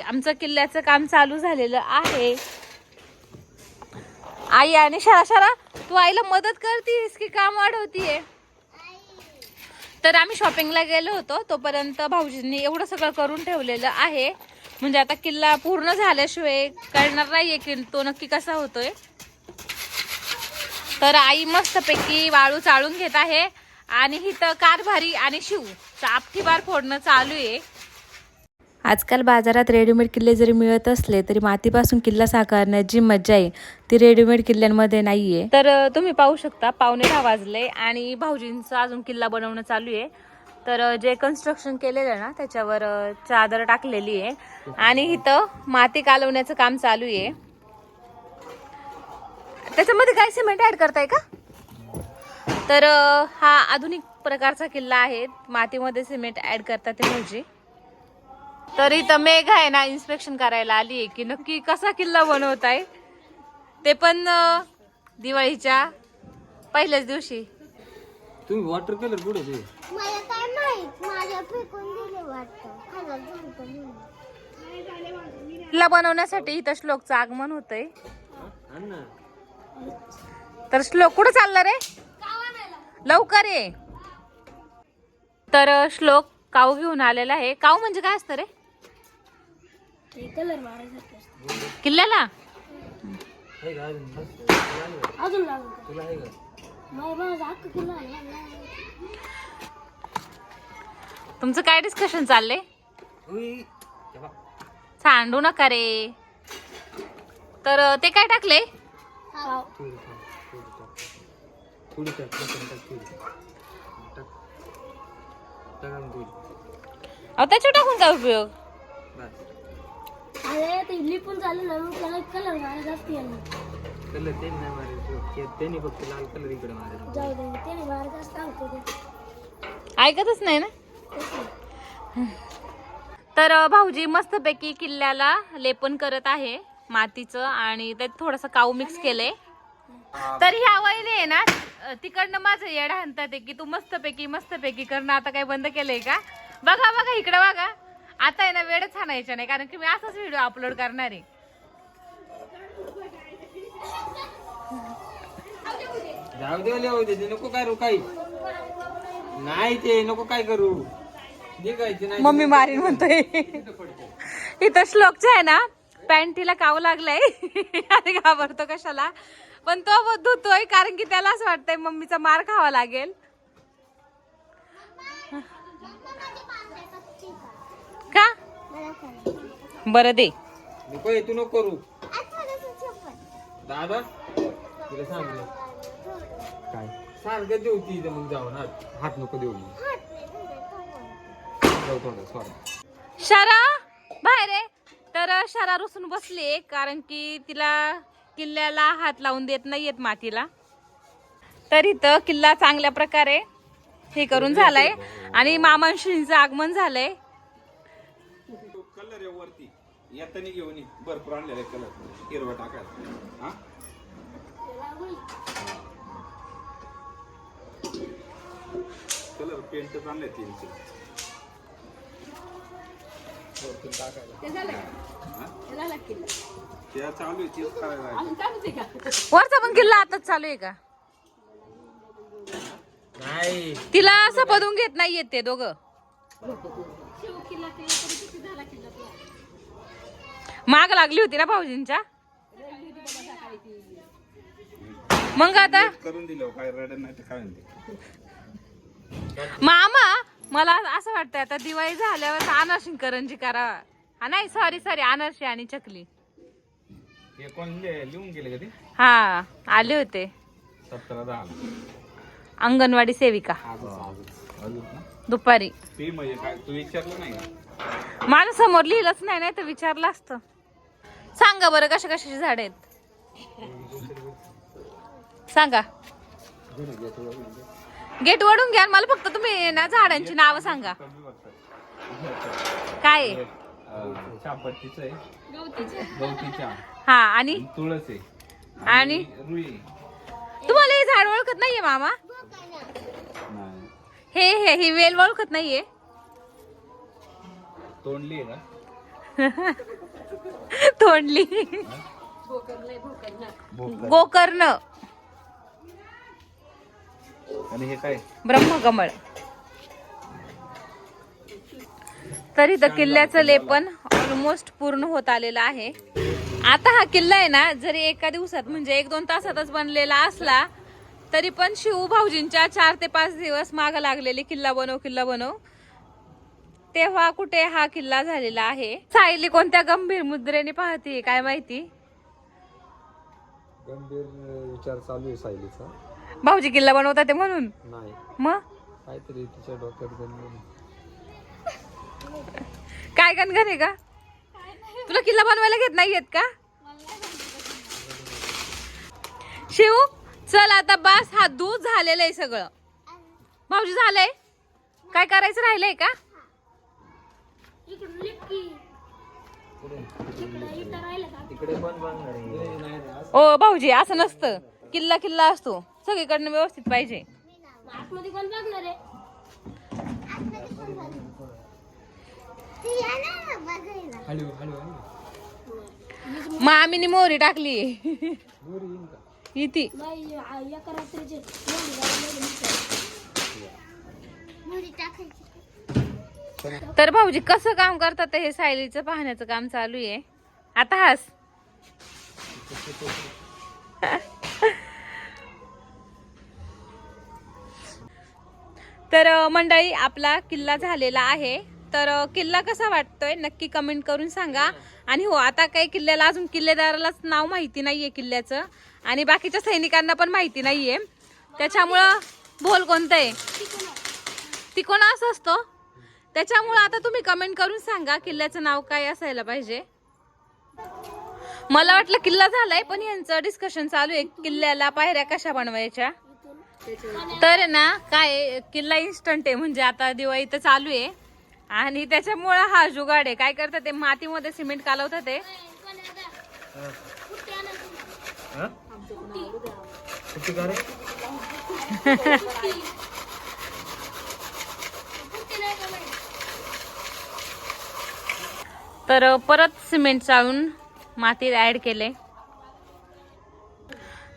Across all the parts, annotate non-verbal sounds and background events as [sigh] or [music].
आमचं किल्ल्याचं काम चालू झालेलं आहे. आई आणि शरा शरा तू आईला मदत करतीस की काम वाढवतीये? तर आम्ही शॉपिंगला गेलो होतो. तोपर्यंत भाऊजींनी एवढं सगळं करून ठेवलेलं आहे. म्हणजे आता किल्ला पूर्ण झाल्याशिवाय कळणार नाहीये की तो नक्की कसा होतोय. तर आई मस्तपैकी वाळू चाळून घेत आहे. आणि इथं कारभारी आणि शिव आपठी बार फोडणं चालू आहे. आजकाल बाजारात रेडीमेड किल्ले जरी मिळत असले तरी मातीपासून किल्ला साकारण्यात जी मजा आहे ती रेडीमेड किल्ल्यांमध्ये नाही आहे तर तुम्ही पाहू शकता पावणे दहा वाजले आणि भाऊजींचा अजून किल्ला बनवणं चालू आहे. तर जे कन्स्ट्रक्शन केलेलं आहे ना त्याच्यावर चादर टाकलेली आहे. आणि इथं माती कालवण्याचं काम चालू आहे. त्याच्यामध्ये काय सिमेंट ऍड करताय का? तर हा आधुनिक प्रकारचा किल्ला आहे. मातीमध्ये सिमेंट ऍड करतात ते भाऊजी. तर इथं मेघ आहे ना इन्स्पेक्शन करायला आली आहे की नक्की कसा किल्ला बनवताय? ते पण अ, दिवाळीच्या पहिल्याच दिवशी. तुम्ही वॉटर कलर कुठे ते मला काय माहीत? माझ्या फेकून दिले वाटतं. किल्ला बनवण्यासाठी इथं श्लोकचं आगमन होतंय. ना तर श्लोक कुठं चालला रे? लवकर ये. तर श्लोक काऊ घेऊन आलेला आहे. काऊ म्हणजे काय असतं रे? किल्ल्याला? आहे का अजून? बस. तुला आहे का? अजून लागून तुला आहे का? माझ्या माझा हक्क किल्ला आहे. तुमचं काय डिस्कशन चाललंय. सांडू नका रे. तर ते काय टाकले त्याच्यावर टाकून काय उपयोग? बस. अरे ते लिपून झालं ना मग त्याला कलर मारायचा असते यांनी. कलर त्यांनी नाही मारायचं ते- त्यांनी फक्त लाल कलर इकडे मारायचा जाऊ दे त्याने मारायचा असतं सांगतो ते. ऐकतच नाही ना. तर अ, भाऊजी मस्तपैकी किल्ल्याला लेपन करत आहे मातीचं आणि त्यात थोडंसं काऊ मिक्स केलंय तर ह्या वहिने आहे ना अ, तिकडनं माझं येड हाणतात आहे की तू मस्तपैकी मस्तपैकी करणं आता काही बंद केलंय का बघा बघा इकडे बघा आता आहे ना वेळच हाणायचं नाही कारण की मी असाच व्हिडिओ अपलोड करणार आहे. जाऊ दे जाऊ दे ते नको काय करू काही. नाही ते नको काय करू. निघायचे नाही. मम्मी मारीन म्हणतोय. इथं श्लोकचं आहे ना पॅन्टीला काव लागलाय. आणि घाबरतो कशाला. पण तो धुतोय कारण की त्याला असं वाटतंय मम्मीचा मार खावा लागेल. का. बरं दे. नको हे तू नको करू. दादा? तुला सांगलं काय? सारखं देऊ ती इथं मग जाऊन. हात हात नको देऊ मग. हात नाही धरत, जाऊ थोडं सॉरी शरा बाहेर आहे तर शरा रुसून बसली कारण की तिला किल्ल्याला हात लावून देत नाहीयेत मातीला. तर इथं किल्ला चांगल्या प्रकारे हे करून झालाय. आणि मामांशींचं आगमन झालंय. कलर आहे वरती. येताना घेऊन ये. भरपूर आणलेला कलर. हिरवा टाकायचा हा? कलर पेंट आणले तीनचे भरपूर टाकायला? त्या चालू आहे तेच करायला लागेल. वरचा पण किल्ला आताच चालू आहे का? नाही. तिला असं पदून घेत नाहीयेत ते दोघं. [laughs] माग लागली होती ना भाऊजींच्या? मग आता? करून दिलं काय रडण नाही तर काय म्हणते? मामा मला असं वाटतं आता दिवाळी झाल्यावर अनारशी करंजी करा. हा नाही सॉरी सॉरी अनारशी आणि चकली. हे लिहून गेले का ते हा आले होते. सतरा अंगणवाडी सेविका. दुपारी. ते म्हणजे काय? तू विचारलं नाही का? माझ्यासमोर लिहिलंच नाही नाही तर विचारलं असतं. सांगा बरं कशा कशाची झाड आहेत? सांगा. गेट वडून घ्या मला फक्त तुम्ही ना झाडांची नावं सांगा. काय आहे? चापत्तीच आहे. गवतीच्या. हा आणि? तुळस आहे. आणि रुई. तुम्हाला हे झाड ओळखत नाहीये मामा? हे हे ही वेल ओळखत नाहीये. तोंडली आहे ना? [laughs] तोंडली. गोकर्ण. आणि हे काय? ब्रह्मकमळ. तरी तर किल्ल्याचं लेपन ऑलमोस्ट पूर्ण होत आलेलं आहे. आता हा किल्ला आहे ना जरी एका दिवसात म्हणजे एक दोन तासातच बनलेला असला तरी पण शिव भाऊजींच्या चार ते पाच दिवस माग लागलेली किल्ला बनव किल्ला बनव. तेव्हा कुठे हा किल्ला झालेला आहे? सायली कोणत्या गंभीर मुद्रेने पाहते काय माहिती? गंभीर विचार चालू आहे सायलीचा. भाऊजी किल्ला बनवता ते म्हणून? नाही. मग? काहीतरी तिच्या डोक्यात गंभीर काय गणगण आहे का? तुला किल्ला बनवायला घेत नाही येत का? शिव चल आता बस हा दूध झालेलं आहे सगळं. भाऊजी झालंय? काय करायचं राहिलंय का? का ओ भाऊजी असं नसतं. किल्ला किल्ला असतो. सगळीकडनं व्यवस्थित पाहिजे. मामीने कोण मोहरी टाकली. दूर एका रात्रीचे तर भाऊजी कसं काम करतात हे सायलीचं पाहण्याचं काम चालू आहे? आता हास. तर मंडळी आपला किल्ला झालेला आहे. तर किल्ला कसा वाटतोय? नक्की कमेंट करून सांगा. आणि हो आता काही किल्ल्याला अजून किल्लेदारालाच नाव माहिती नाहीये किल्ल्याचं. आणि बाकीच्या सैनिकांना पण माहिती नाहीये. त्याच्यामुळं बोल कोणतं आहे तिकोणा असं असतो. त्याच्यामुळं आता तुम्ही कमेंट करून सांगा किल्ल्याचं नाव काय असायला पाहिजे. मला वाटलं किल्ला झालाय पण यांचं डिस्कशन चालू आहे. किल्ल्याला पायऱ्या कशा बनवायच्या? तर ना काय किल्ला इन्स्टंट आहे. म्हणजे आता दिवाळी तर चालू आहे. आणि त्याच्यामुळे हा जुगाड आहे. काय करतात ते? मातीमध्ये सिमेंट कालवतात ते. तर परत सिमेंट चाळून मातीत ऍड केले.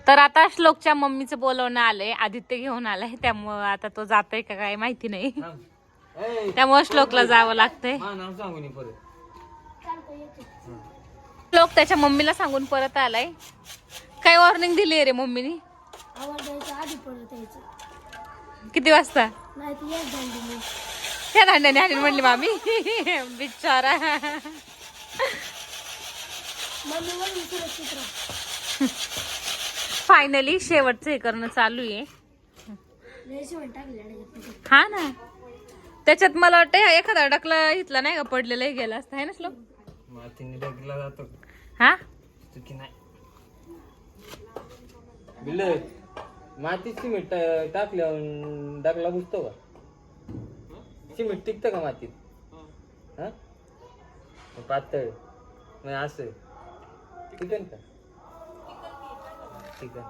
तर आता श्लोकच्या मम्मीचं बोलवणं आलंय. आदित्य घेऊन आलाय. त्यामुळं आता तो जातोय का काय माहिती नाही. त्यामुळे श्लोकला जावं लागतंय. हा श्लोक त्याच्या मम्मीला सांगून परत आलाय. काय वॉर्निंग दिली रे मम्मीनी? आवाज द्यायचा आधी पडत यायचं. किती वाजता? नाही ती एक झाली त्या दांड्याने आली म्हणली मामी. बिचारा. मम्मी म्हणून सुरक्षित राहा. फायनली शेवटचं हे करणं चालू आहे. लय शिवण टाकले हा ना. त्याच्यात मला वाटतं एखादा डकला इथला नाही का पडलेला हे गेला असता. है ना श्लोक? मातीने डगला जातो. हा? चुकी नाही. बिल मातीत सिमेंट टाकल्यावर डगला घुसतो का? सिमेंट टिकतं का मातीत? हा? मग पातळ नाही असं. टिकन का? टिकन.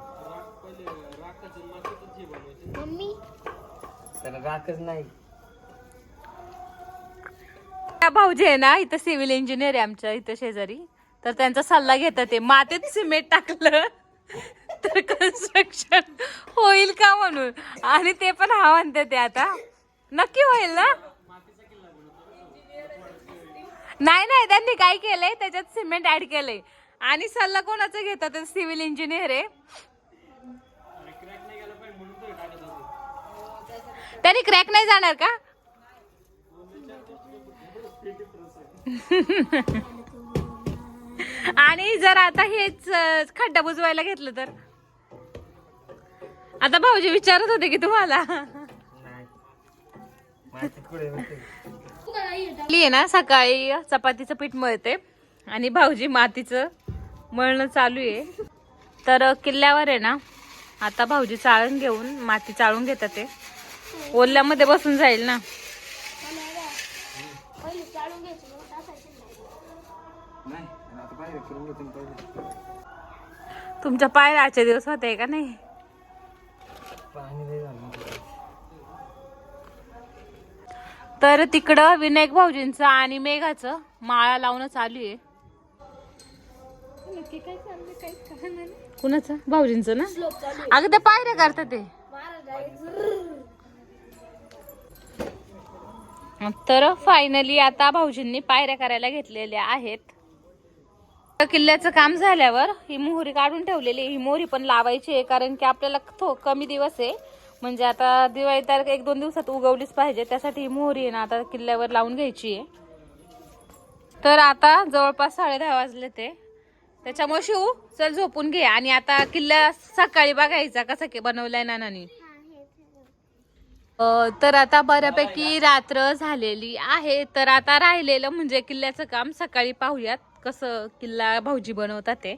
मम्मी? त्याला राखच नाही. त्या भाऊजी आहे ना इथं सिव्हिल इंजिनियर आहे आमच्या इथं शेजारी. तर त्यांचा सल्ला घेतात ते. मातीत सिमेंट टाकलं तर कन्स्ट्रक्शन होईल का म्हणून? आणि ते पण हा म्हणते ते आता. नक्की होईल ना? नाही नाही त्यांनी काय केलंय? त्याच्यात सिमेंट ऍड केलंय. आणि सल्ला कोणाचा घेतात? सिव्हिल इंजिनियर आहे. त्यांनी क्रॅक नाही जाणार का? [laughs] आणि जर आता हेच खड्डा बुजवायला घेतलं तर? आता भाऊजी विचारत होते की तुम्हाला. आहे ना सकाळी चपातीचं पीठ मळते आणि भाऊजी मातीचं मळणं चालू आहे. तर किल्ल्यावर आहे ना आता भाऊजी चाळून घेऊन माती चाळून घेतात ते. ओल्यामध्ये बसून जाईल ना पहिले चाळून घ्यायचं मग टाकायचं नाही आता बाहेर करून घेतो पहिले तुमच्या पायऱ्या आजच्या दिवस होते का नाही? तर तिकडं विनायक भाऊजींचं आणि मेघाचं माळा लावणं चालू आहे. कुणाचं? भाऊजींचं ना? अगं ते पायऱ्या करतात ते. तर फायनली आता भाऊजींनी पायऱ्या करायला घेतलेल्या आहेत. किल्ल्याचं काम झाल्यावर ही मोहरी काढून ठेवलेली ही मोहरी पण लावायची आहे कारण की आपल्याला थो कमी दिवस आहे. म्हणजे आता दिवाळी तारीख एक दोन दिवसात उगवलीच पाहिजे त्यासाठी ही मोहरी आहे ना आता किल्ल्यावर लावून घ्यायची आहे. तर आता जवळपास साडे दहा वाजले ते. त्याच्यामुळे शिव चल झोपून घे. आणि आता किल्ला सकाळी बघायचा कसा की बनवलाय नानानी. तर आता बऱ्यापैकी रात्र झालेली आहे. तर आता राहिलेलं म्हणजे किल्ल्याचं काम सकाळी पाहूयात. कसं किल्ला भाऊजी बनवतात ते.